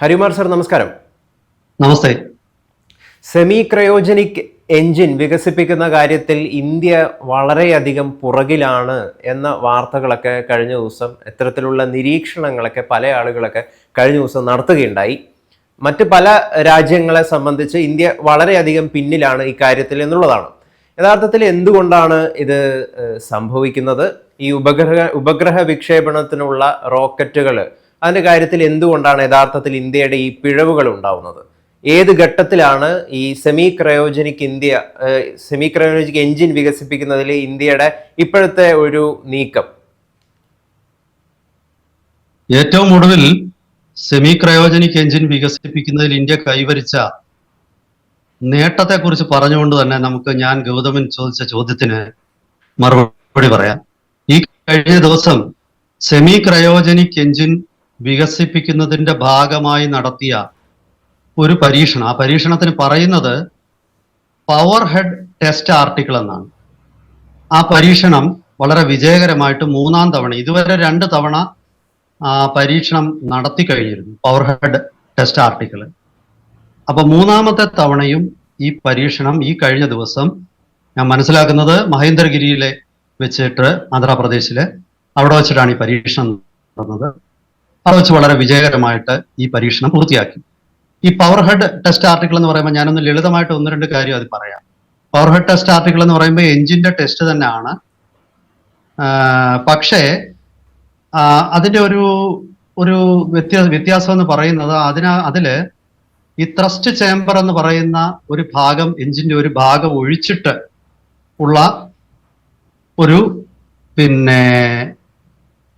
Harikumar sir നമസ്കാരം. നമസ്തേ. Semi cryogenic engine വികസിപ്പിക്കുന്ന കാര്യത്തിൽ ഇന്ത്യ വളരെയധികം പുറകിലാണ് എന്ന വാർത്തകളൊക്കെ കഴിഞ്ഞ ദിവസം ഇത്തരത്തിലുള്ള നിരീക്ഷണങ്ങളൊക്കെ പല ആളുകളൊക്കെ കഴിഞ്ഞ ദിവസം നടത്തുകയുണ്ടായി. മറ്റ് പല രാജ്യങ്ങളെ സംബന്ധിച്ച് ഇന്ത്യ വളരെയധികം പിന്നിലാണ് ഇക്കാര്യത്തിൽ എന്നുള്ളതാണ്. യഥാർത്ഥത്തിൽ എന്തുകൊണ്ടാണ് ഇത് സംഭവിക്കുന്നത്? ഈ ഉപഗ്രഹ ഉപഗ്രഹ വിക്ഷേപണത്തിനുള്ള റോക്കറ്റുകൾ അതിന്റെ കാര്യത്തിൽ എന്തുകൊണ്ടാണ് യഥാർത്ഥത്തിൽ ഇന്ത്യയുടെ ഈ പിഴവുകൾ ഉണ്ടാവുന്നത്? ഏത് ഘട്ടത്തിലാണ് ഈ semi cryogenic India semi cryogenic engine വികസിപ്പിക്കുന്നതിൽ ഇന്ത്യയുടെ ഇപ്പോഴത്തെ ഒരു നീക്കം? ഏറ്റവും ഒടുവിൽ സെമി ക്രയോജനിക് എഞ്ചിൻ വികസിപ്പിക്കുന്നതിൽ ഇന്ത്യ കൈവരിച്ച നേട്ടത്തെക്കുറിച്ച് പറഞ്ഞുകൊണ്ട് തന്നെ നമുക്ക് ഞാൻ ഗൗതമൻ ചോദിച്ച ചോദ്യത്തിന് മറുപടി പറയാം. ഈ കഴിഞ്ഞ ദിവസം സെമി ക്രയോജനിക് എഞ്ചിൻ വികസിപ്പിക്കുന്നതിന്റെ ഭാഗമായി നടത്തിയ ഒരു പരീക്ഷണം. ആ പരീക്ഷണത്തിന് പറയുന്നത് പവർ ഹെഡ് ടെസ്റ്റ് ആർട്ടിക്കിൾ എന്നാണ്. ആ പരീക്ഷണം വളരെ വിജയകരമായിട്ട് മൂന്നാം തവണ ഇതുവരെ രണ്ട് തവണ പരീക്ഷണം നടത്തി കഴിഞ്ഞിരുന്നു പവർ ഹെഡ് ടെസ്റ്റ് ആർട്ടിക്കിൾ. അപ്പൊ മൂന്നാമത്തെ തവണയും ഈ പരീക്ഷണം ഈ കഴിഞ്ഞ ദിവസം ഞാൻ മനസ്സിലാക്കുന്നത് മഹേന്ദ്രഗിരിയിലെ വെച്ചിട്ട് ആന്ധ്രാപ്രദേശിലെ അവിടെ വെച്ചിട്ടാണ് ഈ പരീക്ഷണം നടന്നത്. അവിടെ വെച്ച് വളരെ വിജയകരമായിട്ട് ഈ പരീക്ഷണം പൂർത്തിയാക്കി. ഈ പവർ ഹെഡ് ടെസ്റ്റ് ആർട്ടിക്കിൾ എന്ന് പറയുമ്പോൾ ഞാനൊന്ന് ലളിതമായിട്ട് ഒന്ന് രണ്ട് കാര്യം അത് പറയാം. പവർ ഹെഡ് ടെസ്റ്റ് ആർട്ടിക്കിൾ എന്ന് പറയുമ്പോൾ എഞ്ചിന്റെ ടെസ്റ്റ് തന്നെയാണ്. പക്ഷേ അതിന്റെ ഒരു ഒരു വ്യത്യാ വ്യത്യാസം എന്ന് പറയുന്നത് അതിന അതിൽ ഈ ത്രസ്റ്റ് ചേംബർ എന്ന് പറയുന്ന ഒരു ഭാഗം എഞ്ചിന്റെ ഒരു ഭാഗം ഒഴിച്ചിട്ട് ഉള്ള ഒരു പിന്നെ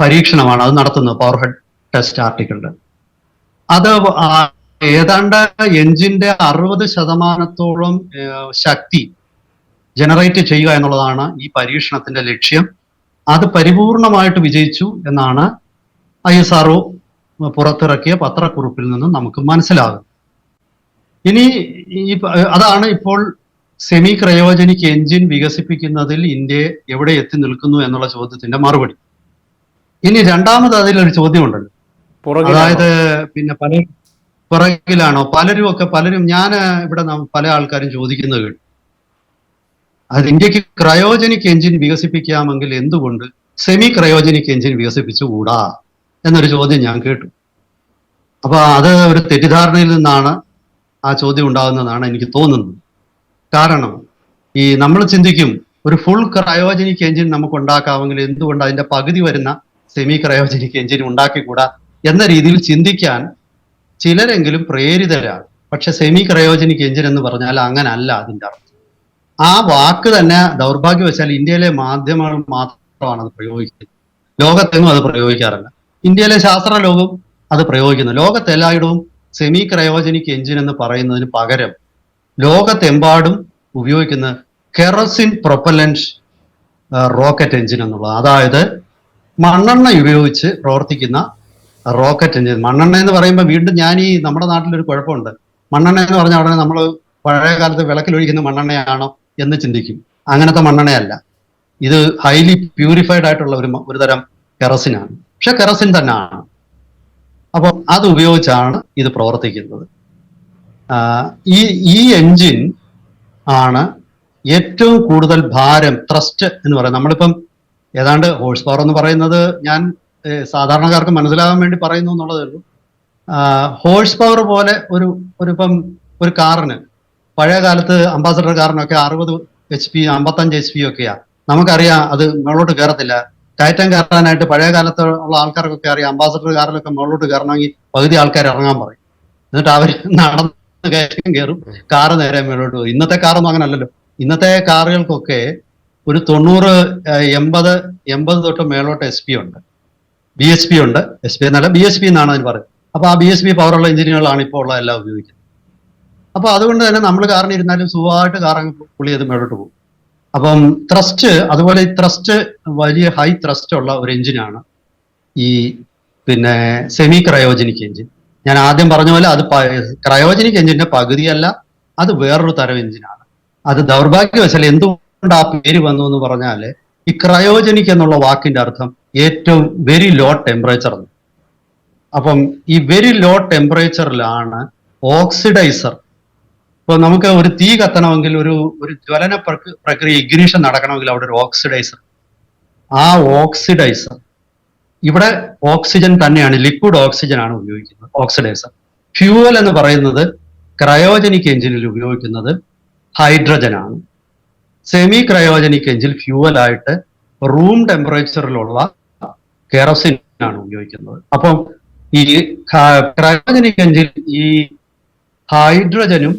പരീക്ഷണമാണ് അത് നടത്തുന്നത് പവർ ഹെഡ് ടെസ്റ്റ് ആർട്ടിക്കിളിന്റെ അത് ഏതാണ്ട് എഞ്ചിന്റെ അറുപത് ശതമാനത്തോളം ശക്തി ജനറേറ്റ് ചെയ്യുക എന്നുള്ളതാണ് ഈ പരീക്ഷണത്തിന്റെ ലക്ഷ്യം. അത് പരിപൂർണമായിട്ട് വിജയിച്ചു എന്നാണ് ഐ എസ് ആർ പുറത്തിറക്കിയ പത്രക്കുറിപ്പിൽ നിന്നും നമുക്ക് മനസ്സിലാകും ഇനി ഈ അതാണ് ഇപ്പോൾ സെമി ക്രയോജനിക് എഞ്ചിൻ വികസിപ്പിക്കുന്നതിൽ ഇന്ത്യ എവിടെ എത്തി നിൽക്കുന്നു എന്നുള്ള ചോദ്യത്തിന്റെ മറുപടി. ഇനി രണ്ടാമത് അതിലൊരു ചോദ്യമുണ്ടല്ലോ? അതായത് പിന്നെ പല പുറകിലാണോ? പലരും ഒക്കെ പലരും ഞാൻ ഇവിടെ പല ആൾക്കാരും ചോദിക്കുന്നത് അത് ഇന്ത്യയ്ക്ക് ക്രയോജനിക് എഞ്ചിൻ വികസിപ്പിക്കാമെങ്കിൽ എന്തുകൊണ്ട് സെമി ക്രയോജനിക് എഞ്ചിൻ വികസിപ്പിച്ചുകൂടാ? എന്നൊരു ചോദ്യം ഞാൻ കേട്ടു. അപ്പൊ അത് ഒരു തെറ്റിദ്ധാരണയിൽ നിന്നാണ് ആ ചോദ്യം ഉണ്ടാകുന്നതാണ് എനിക്ക് തോന്നുന്നത്. കാരണം ഈ നമ്മൾ ചിന്തിക്കും ഒരു ഫുൾ ക്രയോജനിക് എഞ്ചിൻ നമുക്ക് ഉണ്ടാക്കാമെങ്കിൽ എന്തുകൊണ്ട് അതിന്റെ പകുതി വരുന്ന സെമി ക്രയോജനിക് എഞ്ചിൻ ഉണ്ടാക്കിക്കൂടാ? എന്ന രീതിയിൽ ചിന്തിക്കാൻ ചിലരെങ്കിലും പ്രേരിതരാണ്. പക്ഷെ സെമി ക്രയോജനിക് എഞ്ചിൻ എന്ന് പറഞ്ഞാൽ അങ്ങനല്ല അതിന്റെ അർത്ഥം. ആ വാക്ക് തന്നെ ദൗർഭാഗ്യവശാൽ ഇന്ത്യയിലെ മാധ്യമങ്ങൾ മാത്രമാണ് അത് പ്രയോഗിക്കുന്നത്. ലോകത്തെങ്ങും അത് പ്രയോഗിക്കാറില്ല. ഇന്ത്യയിലെ ശാസ്ത്ര ലോകം അത് പ്രയോഗിക്കുന്നു. ലോകത്തെല്ലായിടവും സെമി ക്രയോജനിക് എഞ്ചിൻ എന്ന് പറയുന്നതിന് പകരം ലോകത്തെമ്പാടും ഉപയോഗിക്കുന്ന കെറസിൻ പ്രൊപ്പലൻസ് റോക്കറ്റ് എഞ്ചിൻ എന്നുള്ളത് അതായത് മണ്ണെണ്ണ ഉപയോഗിച്ച് പ്രവർത്തിക്കുന്ന റോക്കറ്റ് എഞ്ചിൻ. മണ്ണെണ്ണ എന്ന് പറയുമ്പോൾ വീണ്ടും ഞാൻ ഈ നമ്മുടെ നാട്ടിലൊരു കുഴപ്പമുണ്ട്. മണ്ണെണ്ണ എന്ന് പറഞ്ഞാൽ ഉടനെ നമ്മൾ പഴയ കാലത്ത് വിളക്കിലൊഴിക്കുന്ന മണ്ണെണ്ണയാണോ എന്ന് ചിന്തിക്കും. അങ്ങനത്തെ മണ്ണെണ്ണയല്ല. ഇത് ഹൈലി പ്യൂരിഫൈഡ് ആയിട്ടുള്ള ഒരു ഒരു തരം കെറസിനാണ്. പക്ഷെ കെറസിൻ തന്നെയാണ്. അപ്പോൾ അത് ഉപയോഗിച്ചാണ് ഇത് പ്രവർത്തിക്കുന്നത്. ഈ ഈ എഞ്ചിൻ ആണ് ഏറ്റവും കൂടുതൽ ഭാരം ത്രസ്റ്റ് എന്ന് പറയുന്നത്. നമ്മളിപ്പം ഏതാണ്ട് ഹോഴ്സ് പവർ എന്ന് പറയുന്നത് ഞാൻ സാധാരണക്കാർക്ക് മനസ്സിലാകാൻ വേണ്ടി പറയുന്നു എന്നുള്ളതേ ഉള്ളൂ. ഹോഴ്സ് പവർ പോലെ ഒരു ഒരു ഇപ്പം ഒരു കാറിന് പഴയ കാലത്ത് അംബാസഡർ കാറിനൊക്കെ അറുപത് എച്ച് പി അമ്പത്തഞ്ച് എച്ച് പി ഒക്കെയാ. നമുക്കറിയാം അത് മുകളിലോട്ട് കയറത്തില്ല കയറ്റം കയറാനായിട്ട് പഴയ കാലത്ത് ഉള്ള ആൾക്കാർക്കൊക്കെ അറിയാം അംബാസഡർ കാറിലൊക്കെ മുകളിലോട്ട് കയറണമെങ്കിൽ പകുതി ആൾക്കാർ ഇറങ്ങാൻ പറയും. എന്നിട്ട് അവർ നടന്ന് കയറ്റം കയറും കാറ് നേരെ മുകളിലോട്ട് പോകും. ഇന്നത്തെ കാറൊന്നും അങ്ങനല്ലല്ലോ. ഇന്നത്തെ കാറുകൾക്കൊക്കെ ഒരു തൊണ്ണൂറ് എൺപത് എൺപത് തൊട്ട് മേളോട്ട് എസ് പി ഉണ്ട്. ബി എസ് പി ഉണ്ട്. എസ് പി എന്നല്ല ബി എസ് പി എന്നാണ് അതിന് പറയുന്നത്. അപ്പൊ ആ ബി എസ് പി പവറുള്ള എഞ്ചിനുകളാണ് ഇപ്പോൾ ഉള്ള എല്ലാം ഉപയോഗിക്കുന്നത്. അപ്പോൾ അതുകൊണ്ട് തന്നെ നമ്മൾ കാറിന് ഇരുന്നാലും സുഖമായിട്ട് കാറങ്ങ് പുള്ളി അത് മേടിട്ട് പോകും. അപ്പം ത്രസ്റ്റ് അതുപോലെ ഈ ത്രസ്റ്റ് വലിയ ഹൈ ത്രസ്റ്റ് ഉള്ള ഒരു എഞ്ചിനാണ് ഈ പിന്നെ സെമി ക്രയോജനിക് എഞ്ചിൻ ഞാൻ ആദ്യം പറഞ്ഞ പോലെ അത് ക്രയോജനിക് എഞ്ചിന്റെ പകുതിയല്ല അത് വേറൊരു തരം എഞ്ചിനാണ് അത് ദൗർഭാഗ്യവശാൽ എന്തുകൊണ്ട് ആ പേര് വന്നു എന്ന് പറഞ്ഞാൽ ഈ ക്രയോജനിക് എന്നുള്ള വാക്കിന്റെ അർത്ഥം ഏറ്റവും വെരി ലോ ടെമ്പറേച്ചർ അപ്പം ഈ വെരി ലോ ടെമ്പറേച്ചറിലാണ് ഓക്സിഡൈസർ ഇപ്പൊ നമുക്ക് ഒരു തീ കത്തണമെങ്കിൽ ഒരു ഒരു ജ്വലന പ്രക്രി- പ്രക്രിയ ഇഗ്നിഷൻ നടക്കണമെങ്കിൽ അവിടെ ഒരു ഓക്സിഡൈസർ ആ ഓക്സിഡൈസർ ഇവിടെ ഓക്സിജൻ തന്നെയാണ് ലിക്വിഡ് ഓക്സിജൻ ആണ് ഉപയോഗിക്കുന്നത് ഓക്സിഡൈസർ ഫ്യൂവൽ എന്ന് പറയുന്നത് ക്രയോജനിക് എഞ്ചിനിൽ ഉപയോഗിക്കുന്നത് ഹൈഡ്രജൻ ആണ്. സെമി ക്രയോജനിക് എഞ്ചിൽ ഫ്യൂവൽ ആയിട്ട് റൂം ടെമ്പറേച്ചറിലുള്ള കെറോസിൻ ആണ് ഉപയോഗിക്കുന്നത്. അപ്പം ഈ ക്രയോജനിക് എഞ്ചിൻ ഈ ഹൈഡ്രജനും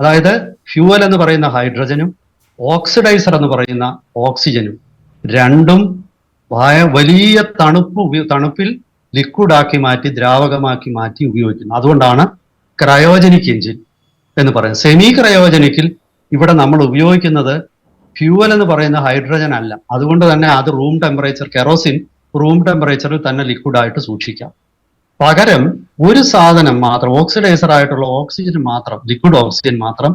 അതായത് ഫ്യൂവൽ എന്ന് പറയുന്ന ഹൈഡ്രജനും ഓക്സിഡൈസർ എന്ന് പറയുന്ന ഓക്സിജനും രണ്ടും വലിയ തണുപ്പ് തണുപ്പിൽ ലിക്വിഡ് ആക്കി മാറ്റി ദ്രാവകമാക്കി മാറ്റി ഉപയോഗിക്കുന്നു. അതുകൊണ്ടാണ് ക്രയോജനിക് എഞ്ചിൻ എന്ന് പറയുന്നത്. സെമി ക്രയോജനിക്കിൽ ഇവിടെ നമ്മൾ ഉപയോഗിക്കുന്നത് ഫ്യൂവൽ എന്ന് പറയുന്ന ഹൈഡ്രജൻ അല്ല. അതുകൊണ്ട് തന്നെ അത് റൂം ടെമ്പറേച്ചർ കെറോസിൻ റൂം ടെമ്പറേച്ചറിൽ തന്നെ ലിക്വിഡ് ആയിട്ട് സൂക്ഷിക്കാം. പകരം ഒരു സാധനം മാത്രം ഓക്സിഡൈസർ ആയിട്ടുള്ള ഓക്സിജൻ മാത്രം ലിക്വിഡ് ഓക്സിജൻ മാത്രം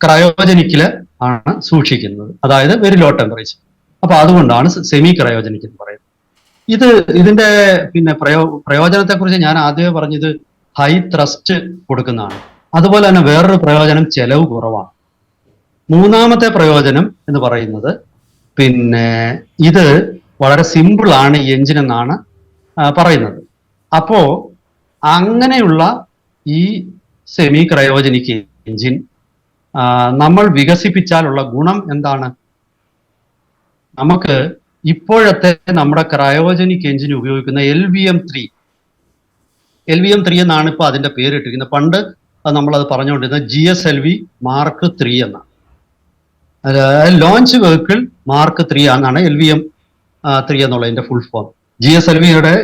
ക്രയോജനിക്കിൽ ആണ് സൂക്ഷിക്കുന്നത്. അതായത് വെരി ലോ ടെമ്പറേച്ചർ അപ്പൊ അതുകൊണ്ടാണ് സെമി ക്രയോജനിക് എന്ന് പറയുന്നത്. ഇത് ഇതിന്റെ പിന്നെ പ്രയോ പ്രയോജനത്തെ കുറിച്ച് ഞാൻ ആദ്യമേ പറഞ്ഞത് ഹൈ ത്രസ്റ്റ് കൊടുക്കുന്നതാണ്. അതുപോലെ തന്നെ വേറൊരു പ്രയോജനം ചെലവ് കുറവാണ്. മൂന്നാമത്തെ പ്രയോജനം എന്ന് പറയുന്നത് പിന്നെ ഇത് വളരെ സിമ്പിൾ ആണ് ഈ എഞ്ചിൻ എന്നാണ് പറയുന്നത്. അപ്പോ അങ്ങനെയുള്ള ഈ സെമി ക്രയോജനിക് എഞ്ചിൻ നമ്മൾ വികസിപ്പിച്ചാലുള്ള ഗുണം എന്താണ്? നമുക്ക് ഇപ്പോഴത്തെ നമ്മുടെ ക്രയോജനിക് എഞ്ചിൻ ഉപയോഗിക്കുന്ന L V M three L V M three എന്നാണ് ഇപ്പൊ അതിന്റെ പേരിട്ടിരിക്കുന്നത്. പണ്ട് നമ്മളത് പറഞ്ഞുകൊണ്ടിരുന്നത് G S L V mark three എന്നാണ്. ലോഞ്ച് വെഹിക്കിൾ മാർക്ക് ത്രീ എന്നാണ് എൽ വി എം ത്രീ എന്നുള്ളതിന്റെ full form G S L വിയുടെ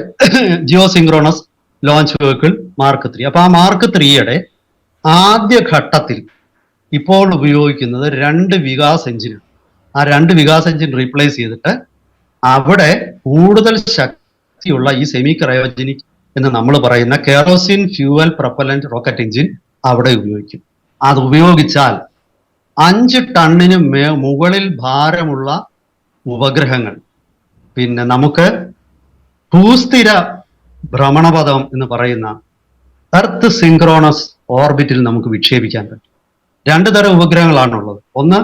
geosynchronous launch vehicle mark three അപ്പൊ ആ മാർക്ക് ത്രീയുടെ ആദ്യ ഘട്ടത്തിൽ ഇപ്പോൾ ഉപയോഗിക്കുന്നത് രണ്ട് വികാസ് എഞ്ചിനാണ് ആ രണ്ട് വികാസ് എഞ്ചിൻ റീപ്ലേസ് ചെയ്തിട്ട് അവിടെ കൂടുതൽ ശക്തിയുള്ള ഈ സെമി ക്രയോജനിക് എന്ന് നമ്മൾ പറയുന്ന kerosene fuel propellant rocket engine അവിടെ ഉപയോഗിക്കും. അത് ഉപയോഗിച്ചാൽ അഞ്ച് ടണ്ണിന് മുകളിൽ ഭാരമുള്ള ഉപഗ്രഹങ്ങൾ പിന്നെ നമുക്ക് ഭൂസ്ഥിര ഭ്രമണപഥം എന്ന് പറയുന്ന എർത്ത് സിങ്ക്രോണസ് ഓർബിറ്റിൽ നമുക്ക് വിക്ഷേപിക്കാൻ പറ്റും. രണ്ട് തരം ഉപഗ്രഹങ്ങളാണുള്ളത്. ഒന്ന്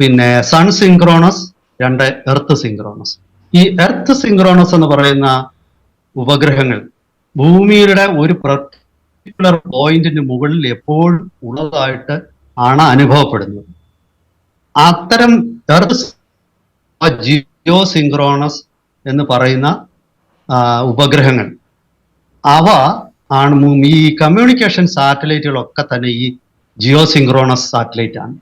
പിന്നെ സൺ സിങ്ക്രോണസ് രണ്ട് എർത്ത് സിങ്ക്രോണസ് ഈ എർത്ത് സിങ്ക്രോണസ് എന്ന് പറയുന്ന ഉപഗ്രഹങ്ങൾ ഭൂമിയുടെ ഒരു പർട്ടിക്കുലർ പോയിന്റിന് മുകളിൽ എപ്പോഴും ഉള്ളതായിട്ട് ആണ് അനുഭവപ്പെടുന്നത്. അത്തരം എർത്ത് ജിയോ സിങ്ക്രോണസ് എന്ന് പറയുന്ന ഉപഗ്രഹങ്ങൾ. അവ ആണ് ഈ കമ്മ്യൂണിക്കേഷൻ സാറ്റലൈറ്റുകളൊക്കെ തന്നെ ഈ ജിയോ സിങ്ക്രോണസ് സാറ്റലൈറ്റ് ആണ്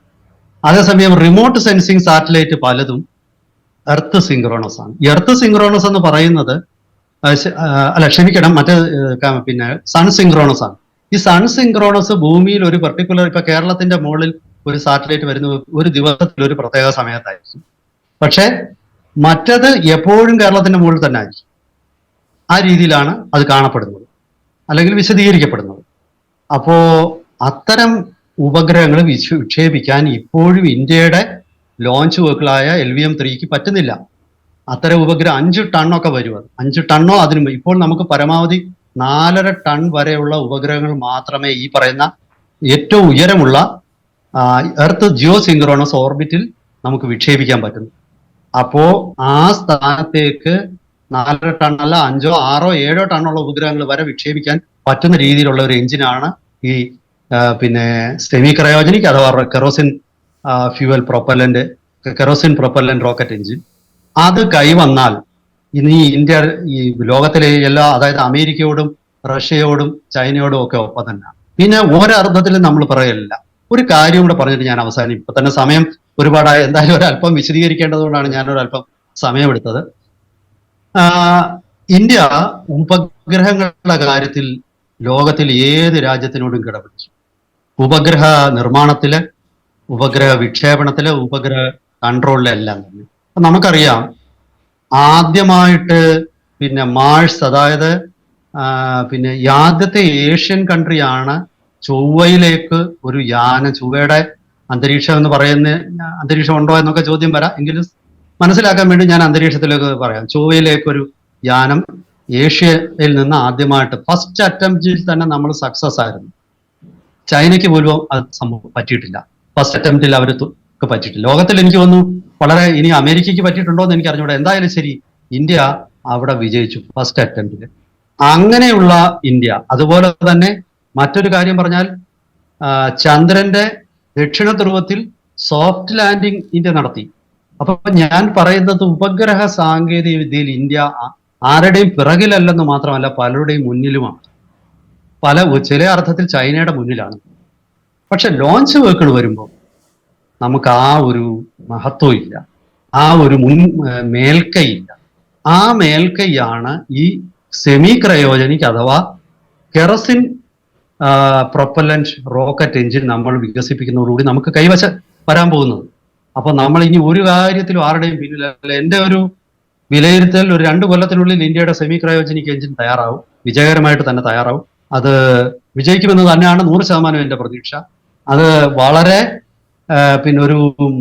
അതേസമയം റിമോട്ട് സെൻസിങ് സാറ്റലൈറ്റ് പലതും എർത്ത് സിങ്ക്രോണസ് ആണ്. എർത്ത് സിങ്ക്രോണസ് എന്ന് പറയുന്നത് അല്ല ക്ഷമിക്കണം മറ്റേ പിന്നെ സൺ സിങ്ക്രോണസ് ആണ്. ഈ സൺ സിങ്ക്രോണസ് ഭൂമിയിൽ ഒരു പെർട്ടിക്കുലർ ഇപ്പൊ കേരളത്തിന്റെ മുകളിൽ ഒരു സാറ്റലൈറ്റ് വരുന്ന ഒരു ദിവസത്തിൽ ഒരു പ്രത്യേക സമയത്തായിരിക്കും. പക്ഷെ മറ്റത് എപ്പോഴും കേരളത്തിന്റെ മുകളിൽ തന്നെ ആയി ആ രീതിയിലാണ് അത് കാണപ്പെടുന്നത്. അല്ലെങ്കിൽ വിശദീകരിക്കപ്പെടുന്നത്. അപ്പോ അത്തരം ഉപഗ്രഹങ്ങൾ വിക്ഷ- വിക്ഷേപിക്കാൻ ഇപ്പോഴും ഇന്ത്യയുടെ ലോഞ്ച് വർക്കുകളായ എൽ വി എം ത്രീക്ക് പറ്റുന്നില്ല. അത്തരം ഉപഗ്രഹം അഞ്ച് ടണ്ണൊക്കെ വരും അത്. അഞ്ച് ടണ്ണോ അതിനും ഇപ്പോൾ നമുക്ക് പരമാവധി നാലര ടൺ വരെയുള്ള ഉപഗ്രഹങ്ങൾ മാത്രമേ ഈ പറയുന്ന ഏറ്റവും ഉയരമുള്ള എർത്ത് ജിയോ സിങ്ക്രോണസ് ഓർബിറ്റിൽ നമുക്ക് വിക്ഷേപിക്കാൻ പറ്റുന്നു. അപ്പോ ആ സ്ഥാനത്തേക്ക് നാലര ടൺ അല്ല അഞ്ചോ ആറോ ഏഴോ ടണ്ണുള്ള ഉപഗ്രഹങ്ങൾ വരെ വിക്ഷേപിക്കാൻ പറ്റുന്ന രീതിയിലുള്ള ഒരു എഞ്ചിനാണ് ഈ പിന്നെ സെമി ക്രയോജനിക് അഥവാ kerosene fuel propellant kerosene propellant rocket engine അത് കൈവന്നാൽ ഇനി ഇന്ത്യ ഈ ലോകത്തിലെ എല്ലാ അതായത് അമേരിക്കയോടും റഷ്യയോടും ചൈനയോടും ഒക്കെ ഒപ്പം തന്നെ. പിന്നെ ഒരർത്ഥത്തിലും നമ്മൾ പറയലില്ല. ഒരു കാര്യം കൂടെ പറഞ്ഞിട്ട് ഞാൻ ഇപ്പൊ തന്നെ സമയം ഒരുപാടായി. എന്തായാലും ഒരല്പം വിശദീകരിക്കേണ്ടതുകൊണ്ടാണ് ഞാൻ ഒരല്പം സമയമെടുത്തത് ഇന്ത്യ ഉപഗ്രഹങ്ങളുടെ കാര്യത്തിൽ ലോകത്തിൽ ഏത് രാജ്യത്തിനോടും കിടപിടിച്ചു. ഉപഗ്രഹ നിർമ്മാണത്തിൽ ഉപഗ്രഹ വിക്ഷേപണത്തിൽ ഉപഗ്രഹ കൺട്രോളിലെല്ലാം തന്നെ. അപ്പൊ നമുക്കറിയാം ആദ്യമായിട്ട് പിന്നെ മാഴ്സ് അതായത് പിന്നെ ആദ്യത്തെ ഏഷ്യൻ കൺട്രിയാണ് ചൊവ്വയിലേക്ക് ഒരു യാനം ചൊവ്വയുടെ അന്തരീക്ഷം എന്ന് പറയുന്ന അന്തരീക്ഷം ഉണ്ടോ എന്നൊക്കെ ചോദ്യം വരാം. എങ്കിലും മനസ്സിലാക്കാൻ വേണ്ടി ഞാൻ അന്തരീക്ഷത്തിലേക്ക് പറയാം. ചൊവ്വയിലേക്ക് ഒരു യാനം ഏഷ്യയിൽ നിന്ന് ആദ്യമായിട്ട് ഫസ്റ്റ് അറ്റംപ്റ്റിൽ തന്നെ നമ്മൾ സക്സസ് ആയിരുന്നു. ചൈനയ്ക്ക് പോലും അത് സംഭവം പറ്റിയിട്ടില്ല. ഫസ്റ്റ് അറ്റംപ്റ്റിൽ അവർ പറ്റിയിട്ടില്ല. ലോകത്തിൽ എനിക്ക് വന്നു വളരെ ഇനി അമേരിക്കയ്ക്ക് പറ്റിയിട്ടുണ്ടോ എന്ന് എനിക്ക് അറിഞ്ഞൂടെ എന്തായാലും ശരി ഇന്ത്യ അവിടെ വിജയിച്ചു ഫസ്റ്റ് അറ്റംപ്റ്റിൽ അങ്ങനെയുള്ള ഇന്ത്യ. അതുപോലെ തന്നെ മറ്റൊരു കാര്യം പറഞ്ഞാൽ ചന്ദ്രന്റെ ദക്ഷിണ ധ്രുവത്തിൽ സോഫ്റ്റ് ലാൻഡിംഗ് ഇന്ത്യ നടത്തി. അപ്പൊ ഞാൻ പറയുന്നത് ഉപഗ്രഹ സാങ്കേതിക വിദ്യയിൽ ഇന്ത്യ ആരുടെയും പിറകിലല്ലെന്ന് മാത്രമല്ല പലരുടെയും മുന്നിലുമാണ്. പല ചില അർത്ഥത്തിൽ ചൈനയുടെ മുന്നിലാണ്. പക്ഷെ ലോഞ്ച് വർക്കുകൾ വരുമ്പോൾ നമുക്ക് ആ ഒരു മഹത്വം ഇല്ല. ആ ഒരു മുൻ മേൽക്കൈയില്ല ആ മേൽക്കൈയാണ് ഈ സെമി ക്രയോജനിക് അഥവാ കെറസിൻ പ്രൊപ്പലന്റ് റോക്കറ്റ് എഞ്ചിൻ നമ്മൾ വികസിപ്പിക്കുന്നതോടുകൂടി നമുക്ക് കൈവശ വരാൻ പോകുന്നത്. അപ്പൊ നമ്മൾ ഇനി ഒരു കാര്യത്തിലും ആരുടെയും പിന്നിലല്ല എന്റെ ഒരു വിലയിരുത്തൽ ഒരു രണ്ട് കൊല്ലത്തിനുള്ളിൽ ഇന്ത്യയുടെ സെമി ക്രയോജനിക് എഞ്ചിൻ തയ്യാറാവും. വിജയകരമായിട്ട് തന്നെ തയ്യാറാവും. അത് വിജയിക്കുമെന്ന് തന്നെയാണ് നൂറ് ശതമാനം എന്റെ പ്രതീക്ഷ. അത് വളരെ പിന്നെ ഒരു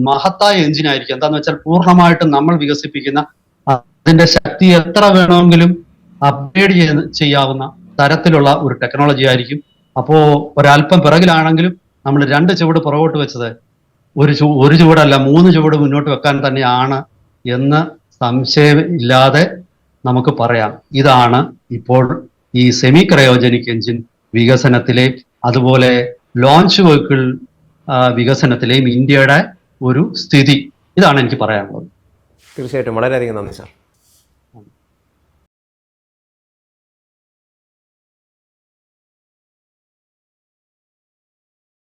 മഹത്തായ എഞ്ചിൻ ആയിരിക്കും. എന്താന്ന് വെച്ചാൽ പൂർണമായിട്ടും നമ്മൾ വികസിപ്പിക്കുന്ന അതിന്റെ ശക്തി എത്ര വേണമെങ്കിലും അപ്ഗ്രേഡ് ചെയ്യാവുന്ന തരത്തിലുള്ള ഒരു ടെക്നോളജി ആയിരിക്കും. അപ്പോ ഒരല്പം പിറകിലാണെങ്കിലും നമ്മൾ രണ്ട് ചുവട് പുറകോട്ട് വെച്ചത് ഒരു ചു ഒരു ചുവടല്ല മൂന്ന് ചുവട് മുന്നോട്ട് വെക്കാൻ തന്നെയാണ് എന്ന് സംശയം ഇല്ലാതെ നമുക്ക് പറയാം. ഇതാണ് ഇപ്പോൾ ഈ സെമി ക്രയോജനിക് എഞ്ചിൻ വികസനത്തിലെ അതുപോലെ ലോഞ്ച് വെഹിക്കിൾ വികസനത്തിലെയും ഇന്ത്യയുടെ ഒരു സ്ഥിതി. ഇതാണ് എനിക്ക് പറയാനുള്ളത്. തീർച്ചയായിട്ടും. വളരെയധികം നന്ദി സാർ.